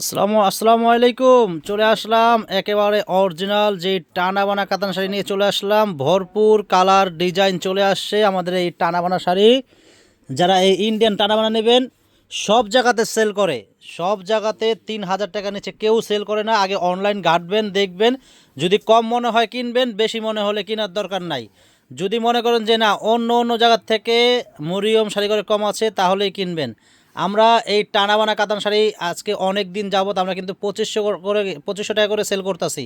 আসসালামু আসসালামু আলাইকুম। চলে আসলাম একেবারে অরিজিনাল যে টানা বানা কাতান শাড়ি নিয়ে চলে আসলাম। ভরপুর কালার ডিজাইন চলে আসছে আমাদের এই টানা বানা শাড়ি। যারা এই ইন্ডিয়ান টানা বানা নেবেন, সব জায়গাতে সেল করে। সব জায়গাতে তিন হাজার টাকা নিচে কেউ সেল করে না। আগে অনলাইন ঘাটবেন, দেখবেন। যদি কম মনে হয় কিনবেন, বেশি মনে হলে কেনার দরকার নাই। যদি মনে করেন যে না, অন্য অন্য জায়গার থেকে মরিয়ম শাড়ি করে কম আছে, তাহলেই কিনবেন। আমরা এই টানাবানা কাতান শাড়ি আজকে অনেক দিন যাবত আমরা কিন্তু পঁচিশশো করে পঁচিশশো টাকা করে সেল করতেছি।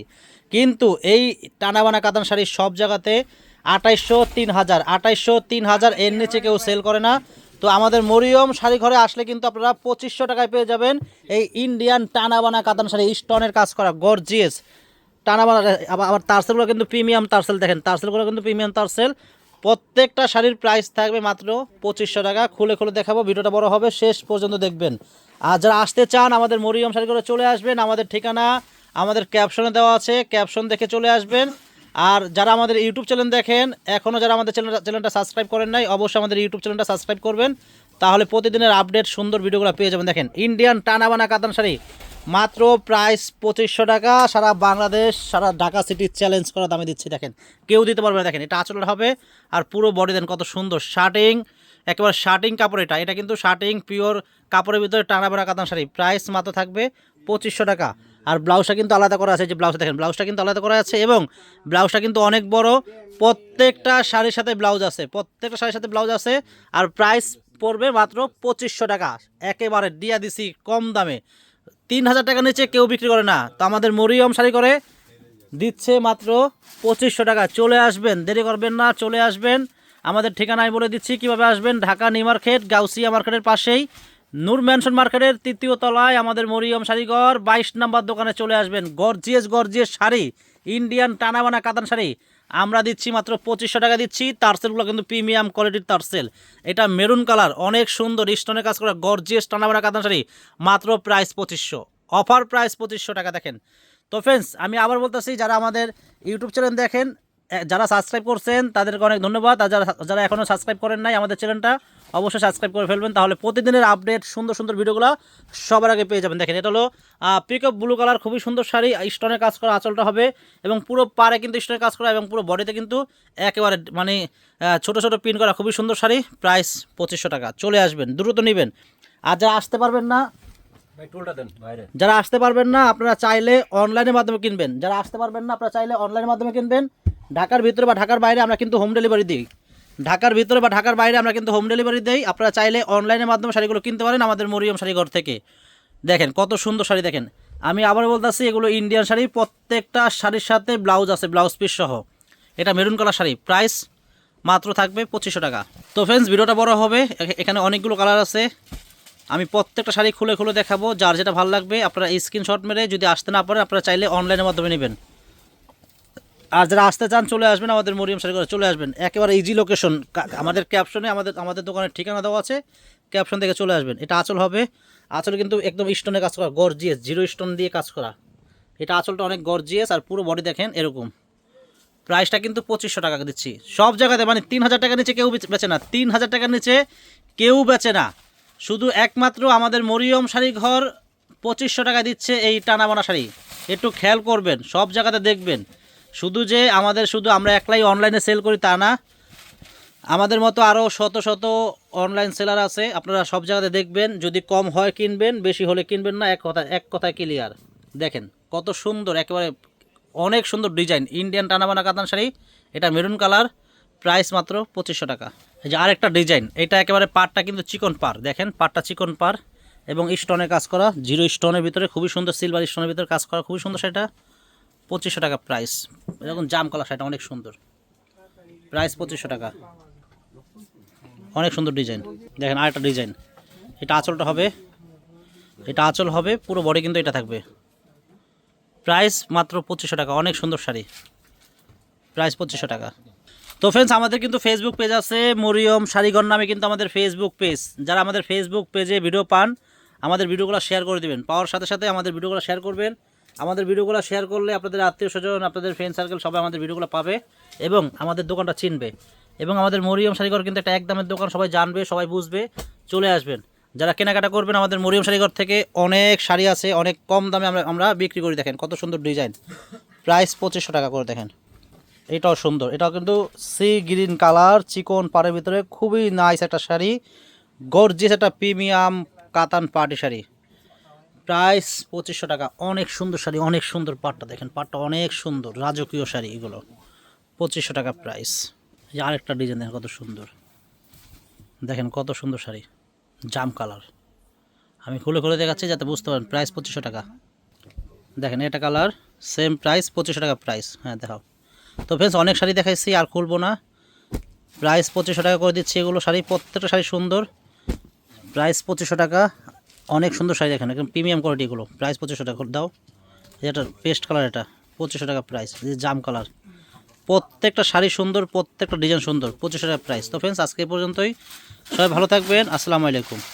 কিন্তু এই টানাবানা কাতান শাড়ি সব জায়গাতে আঠাইশশো তিন হাজার, আঠাইশশো তিন হাজার এর নিচে কেউ সেল করে না। তো আমাদের মরিয়ম শাড়ি ঘরে আসলে কিন্তু আপনারা পঁচিশশো টাকায় পেয়ে যাবেন এই ইন্ডিয়ান টানাবানা কাতান শাড়ি, স্টোনের কাজ করা গর্জিয়াস টানা আবার তারসেলগুলো কিন্তু প্রিমিয়াম তারসেল দেখেন তারসেলগুলো কিন্তু প্রিমিয়াম তারসেল প্রত্যেকটা শাড়ির প্রাইস থাকবে মাত্র পঁচিশশো টাকা। খুলে খুলে দেখাবো, ভিডিওটা বড় হবে, শেষ পর্যন্ত দেখবেন। আর যারা আসতে চান, আমাদের মরিয়ম শাড়িগুলো চলে আসবেন, আমাদের ঠিকানা, আমাদের ক্যাপশনে দেওয়া আছে ক্যাপশন দেখে চলে আসবেন। আর যারা আমাদের ইউটিউব চ্যানেল দেখেন এখনও যারা আমাদের চ্যানেল চ্যানেলটা সাবস্ক্রাইব করেন নাই, অবশ্যই আমাদের ইউটিউব চ্যানেলটা সাবস্ক্রাইব করবেন। তাহলে প্রতিদিনের আপডেট সুন্দর ভিডিওগুলো পেয়ে যাবেন। দেখেন ইন্ডিয়ান টানাবানা কাতান শাড়ি। মাত্র প্রাইস পঁচিশশো টাকা। সারা বাংলাদেশ, সারা ঢাকা সিটি চ্যালেঞ্জ করা দামে দিচ্ছি, দেখেন। কেউ দিতে পারবে না, দেখেন। এটা আচলের হবে, আর পুরো বডি দেন কত সুন্দর। শার্টিং, একেবারে শার্টিং কাপড় এটা। এটা কিন্তু শার্টিং, পিওর কাপড়ের ভিতরে টানা বেড়া কাতান শাড়ি। প্রাইস মাত্র থাকবে পঁচিশশো টাকা। আর ব্লাউজটা কিন্তু আলাদা করা আছে যে ব্লাউজটা দেখেন, ব্লাউজটা কিন্তু আলাদা করা আছে এবং ব্লাউজটা কিন্তু অনেক বড়। প্রত্যেকটা শাড়ির সাথে ব্লাউজ আছে, প্রত্যেকটা শাড়ির সাথে ব্লাউজ আছে। আর প্রাইস পড়বে মাত্র পঁচিশশো টাকা। একেবারে দিয়া দিছি কম দামে। তিন হাজার টাকা নিচে কেউ বিক্রি করে না। তো আমাদের মরিয়ম শাড়ি করে, দিচ্ছে মাত্র পঁচিশশো টাকা। চলে আসবেন, দেরি করবেন না, চলে আসবেন। আমাদের ঠিকানায় বলে দিচ্ছি, কীভাবে আসবেন? ঢাকা নিউ মার্কেট, গাউসিয়া মার্কেটের পাশেই। নূর ম্যানশন মার্কেটের তৃতীয় তলায় আমাদের মরিয়ম শাড়িঘর, বাইশ নাম্বার দোকানে চলে আসবেন। গর্জিয়াস গর্জিয়াস শাড়ি, ইন্ডিয়ান টানাবানা কাতান শাড়ি। আমরা দিচ্ছি মাত্র পঁচিশশো টাকা দিচ্ছি। তারসেলগুলো কিন্তু প্রিমিয়াম কোয়ালিটির তারসেল এটা মেরুন কালার, অনেক সুন্দর, স্টোনের কাজ করা, গর্জিয়াস টানাবানা কাতান শাড়ি। মাত্র প্রাইস পঁচিশশো। অফার প্রাইস পঁচিশশো টাকা, দেখেন। তো ফ্রেন্ডস আমি আবার বলতেছি, যারা আমাদের ইউটিউব চ্যানেল দেখেন যারা সাবস্ক্রাইব করছেন তাদেরকে অনেক ধন্যবাদ। আর যারা যারা এখনও সাবস্ক্রাইব করেন নাই আমাদের চ্যানেলটা অবশ্যই সাবস্ক্রাইব করে ফেলবেন। তাহলে প্রতিদিনের আপডেট সুন্দর সুন্দর ভিডিওগুলো সবার আগে পেয়ে যাবেন। দেখেন এটা হলো পিক আপ ব্লু কালার খুবই সুন্দর শাড়ি স্টোনের কাজ করা আঁচলটা হবে এবং পুরো পাড়ে কিন্তু স্টোনের কাজ করা এবং পুরো বডিতে কিন্তু একেবারে মানে ছোট ছোট পিন করা খুবই সুন্দর শাড়ি। প্রাইস পঁচিশশো টাকা। চলে আসবেন দ্রুত নেবেন। আর যারা আসতে পারবেন না যারা আসতে পারবেন না আপনারা চাইলে অনলাইনের মাধ্যমে কিনবেন। যারা আসতে পারবেন না আপনারা চাইলে অনলাইনের মাধ্যমে কিনবেন। ঢাকার ভিতরে বা ঢাকার বাইরে আমরা কিন্তু হোম ডেলিভারি দিই। ঢাকার ভিতরে বা ঢাকার বাইরে আমরা কিন্তু হোম ডেলিভারি দিই। আপনারা চাইলে অনলাইনের মাধ্যমে শাড়িগুলো কিনতে পারেন আমাদের মরিয়ম শাড়িঘর থেকে। দেখেন, কত সুন্দর শাড়ি দেখেন। আমি আবার বলতেছি, এগুলো ইন্ডিয়ান শাড়ি, প্রত্যেকটা শাড়ির সাথে ব্লাউজ আছে ব্লাউজ পিস সহ। এটা মেরুন কালার শাড়ি। প্রাইস মাত্র থাকবে পঁচিশশো টাকা। তো ফ্রেন্ডস ভিডিওটা বড় হবে। এখ- এখানে অনেকগুলো কালার আছে। আমি প্রত্যেকটা শাড়ি খুলে খুলে দেখাবো। যার যেটা ভালো লাগবে, আপনারা স্ক্রিনশট মেরে যদি আসতে না পারেন, আপনারা চাইলে অনলাইনের মাধ্যমে নেবেন। আর যারা আসতে চান, চলে আসবেন আমাদের মরিয়ম শাড়ি চলে আসবেন। একেবারে ইজি লোকেশন আমাদের ক্যাপশনে আমাদের আমাদের দোকানের ঠিকানা দেওয়া আছে ক্যাপশন থেকে চলে আসবেন। এটা আঁচল হবে, আঁচল কিন্তু একদম স্টোনে কাজ করা গর্জিয়াস জিরো স্টোন দিয়ে কাজ করা। এটা আঁচলটা অনেক গর্জিয়াস আর পুরো বডি দেখেন, এরকম। প্রাইসটা কিন্তু পঁচিশশো টাকা দিচ্ছি। সব জায়গাতে মানে তিন হাজার টাকার নিচে কেউ বেচ- বেচে না। তিন হাজার টাকার নিচে কেউ বেচে না। শুধু একমাত্র আমাদের মরিয়ম শাড়ি ঘর পঁচিশশো টাকা দিচ্ছে এই টানাবানা শাড়ি। একটু খেয়াল করবেন, সব জায়গাতে দেখবেন। শুধু যে আমাদের শুধু আমরা একলাই অনলাইনে সেল করি তা না, আমাদের মতো আরও শত শত অনলাইন সেলার আছে, আপনারা সব জায়গাতে দেখবেন, যদি কম হয় কিনবেন, বেশি হলে কিনবেন না, এক কথা এক কথায় ক্লিয়ার দেখেন, কত সুন্দর, একেবারে অনেক সুন্দর ডিজাইন ইন্ডিয়ান টানাবানা কাতান শাড়ি, এটা মেরুন কালার প্রাইস মাত্র পঁচিশশো টাকা। এই যে আরেকটা ডিজাইন এটা একেবারে পাটটা কিন্তু চিকন পার দেখেন পাটটা চিকন পার এবং স্টোনে কাজ করা জিরো স্টোনের ভিতরে খুবই সুন্দর সিলভার স্টোনের ভিতরে কাজ করা, খুবই সুন্দর সেটা পঁচিশশো টাকা প্রাইস এরকম জাম কালার সেটা অনেক সুন্দর। প্রাইস পঁচিশশো টাকা। অনেক সুন্দর ডিজাইন দেখেন আরেকটা ডিজাইন এটা আঁচলটা হবে, এটা আঁচল হবে, পুরো বডি কিন্তু এটা থাকবে। প্রাইস মাত্র পঁচিশশো টাকা, অনেক সুন্দর শাড়ি। প্রাইস পঁচিশশো টাকা। তো ফ্রেন্ডস আমাদের কিন্তু ফেসবুক পেজ আছে, মরিয়ম শাড়িঘর নামে কিন্তু আমাদের ফেসবুক পেজ যারা আমাদের ফেসবুক পেজে ভিডিও পান, আমাদের ভিডিওগুলো শেয়ার করে দেবেন। পাওয়ার সাথে সাথে আমাদের ভিডিওগুলো শেয়ার করবেন। আমাদের ভিডিওগুলো শেয়ার করলে আপনাদের আত্মীয় স্বজন, আপনাদের ফ্রেন্ড সার্কেল সবাই আমাদের ভিডিওগুলো পাবে এবং আমাদের দোকানটা চিনবে। এবং আমাদের মরিয়ম শাড়িঘর কিন্তু একটা একদমের দোকান, সবাই জানবে, সবাই বুঝবে, চলে আসবেন। যারা কেনাকাটা করবেন, আমাদের মরিয়ম শাড়িঘর থেকে অনেক শাড়ি আছে, অনেক কম দামে আমরা আমরা বিক্রি করি, দেখেন কত সুন্দর ডিজাইন প্রাইস পঁচিশশো টাকা করে, দেখেন। এটাও সুন্দর। এটাও কিন্তু সি গ্রিন কালার চিকন পাড়ের ভিতরে খুবই নাইস একটা শাড়ি। গর্জিয়াস একটা প্রিমিয়াম কাতান পার্টি শাড়ি। প্রাইস পঁচিশশো টাকা। অনেক সুন্দর শাড়ি, অনেক সুন্দর পাটটা দেখেন, পাটটা অনেক সুন্দর, রাজকীয় শাড়ি এগুলো। পঁচিশশো টাকা প্রাইস। এই আরেকটা ডিজাইন দেখেন, কত সুন্দর। দেখেন কত সুন্দর শাড়ি, জাম কালার। আমি খুলে খুলে দেখাচ্ছি যাতে বুঝতে পারেন, প্রাইস পঁচিশশো টাকা। দেখেন এটা কালার সেম প্রাইস পঁচিশশো টাকা প্রাইস হ্যাঁ দেখাও। তো ফ্রেন্ডস অনেক শাড়ি দেখাইছি, আর খুলবো না। প্রাইস পঁচিশশো টাকা করে দিচ্ছি এগুলো শাড়ি, প্রত্যেকটা শাড়ি সুন্দর। প্রাইস পঁচিশশো টাকা। অনেক সুন্দর শাড়ি দেখেন, একদম প্রিমিয়াম কোয়ালিটি এগুলো। প্রাইস পঁচিশশো টাকা দাও। এটা পেস্ট কালার এটা, পঁচিশশো টাকা প্রাইস জাম কালার প্রত্যেকটা শাড়ি সুন্দর, প্রত্যেকটা ডিজাইন সুন্দর, পঁচিশশো টাকা প্রাইস তো ফ্রেন্ডস আজকে পর্যন্তই। সবাই ভালো থাকবেন, আসসালামু আলাইকুম।